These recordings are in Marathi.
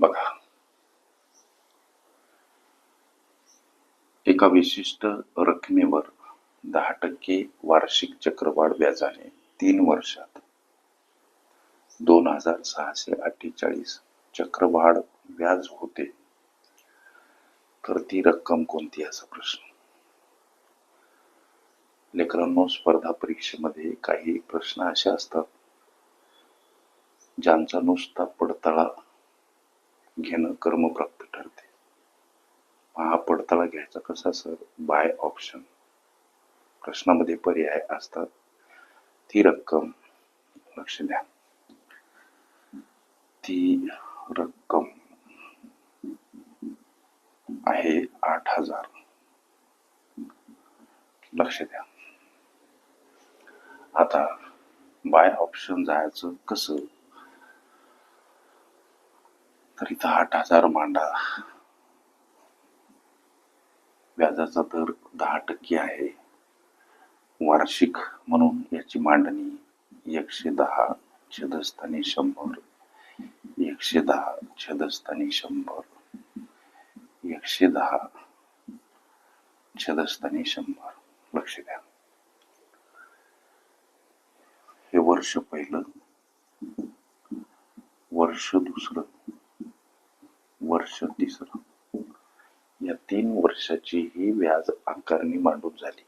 बघा. एका विशिष्ट रकमेवर दहा टक्के वार्षिक चक्रवाढ व्याजाने तीन वर्षात दोन हजार सहाशे अठ्ठेचाळीस चक्रवाढ व्याज होते. तर ती रक्कम कोणती असा प्रश्न. लेकरांनो स्पर्धा परीक्षेमध्ये काही प्रश्न असे असतात ज्यांचा नुसता पडताळा घेणं कर्मप्राप्त ठरते. हा पडताळा घ्यायचा कसा सर? बाय ऑप्शन प्रश्नामध्ये पर्याय असतात. ती रक्कम लक्ष द्या. ती रक्कम आहे आठ हजार. लक्ष द्या. आता बाय ऑप्शन जायचं कसं? तर इथं आठ हजार मांडा. व्याजाचा दर दहा टक्के आहे. वार्षिक म्हणून याची मांडणी एकशे दहा छदस्थानी शंभर एकशे दहा छदस्थानी शंभर एकशे दहा छदस्थानी शंभर. लक्ष द्या. हे वर्ष पहिलं वर्ष दुसरं. वर्ष तिसरं या तीन वर्षाची ही व्याज आकारणी मांडून झाली.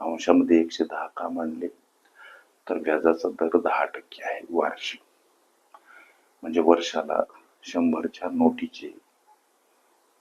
अंशामध्ये एकशे दहा का मांडले तर व्याजाचा दर दहा टक्के आहे वार्षिक. म्हणजे वर्षाला शंभरच्या नोटीचे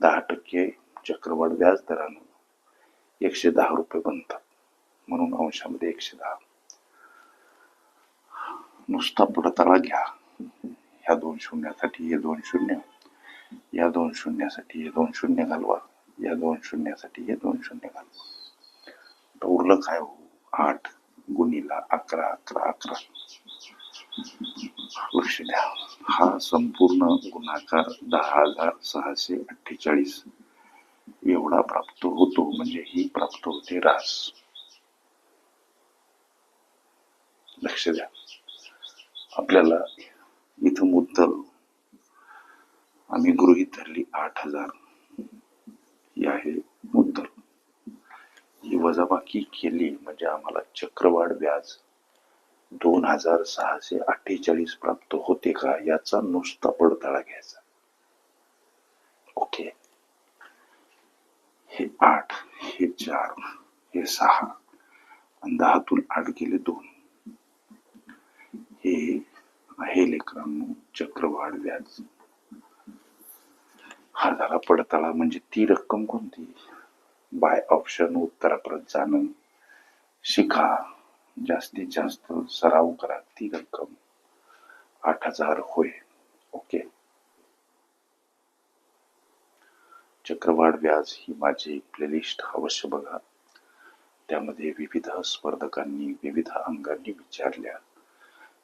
दहा टक्के चक्रवाढ व्याज दरानं एकशे दहा रुपये बनतात. म्हणून अंशामध्ये एकशे दहा. नुसता पडताळा घ्या. ह्या दोन शून्यासाठी हे दोन शून्य. या दोन शून्यासाठी हे दोन शून्य घालवा. या दोन शून्यासाठी हे दोन शून्य घालवा आता उरलं काय हो? आठ गुणीला अकरा अकरा अकरा. लक्ष द्या. हा संपूर्ण गुणाकार दहा हजार सहाशे अठ्ठेचाळीस. एवढा प्राप्त होतो म्हणजे ही प्राप्त होते रास. लक्ष द्या. आपल्याला इथं मुद्दल. आम्ही गृहीत धरली आठ हजार. ही आहे मुद्दल. ही वजाबाकी केली म्हणजे आम्हाला चक्रवाढ व्याज दोन हजार सहाशे अठ्ठेचाळीस प्राप्त होते का याचा नुसता पडताळा घ्यायचा. ओके. हे आठ हे चार हे सहा आणि दहातून आठ गेले दोन. हे आहे लेकरांनो चक्रवाढ व्याज हा झाला पडताळा म्हणजे ती रक्कम कोणती? बाय ऑप्शन उत्तरापर्यंत जाणं. शिका. जास्तीत जास्त सराव करा ती रक्कम. आठ हजार होय. ओके. चक्रवाढ व्याज ही माझी प्लेलिस्ट अवश्य बघा. त्यामध्ये विविध स्पर्धकांनी विविध अंगांनी विचारल्या.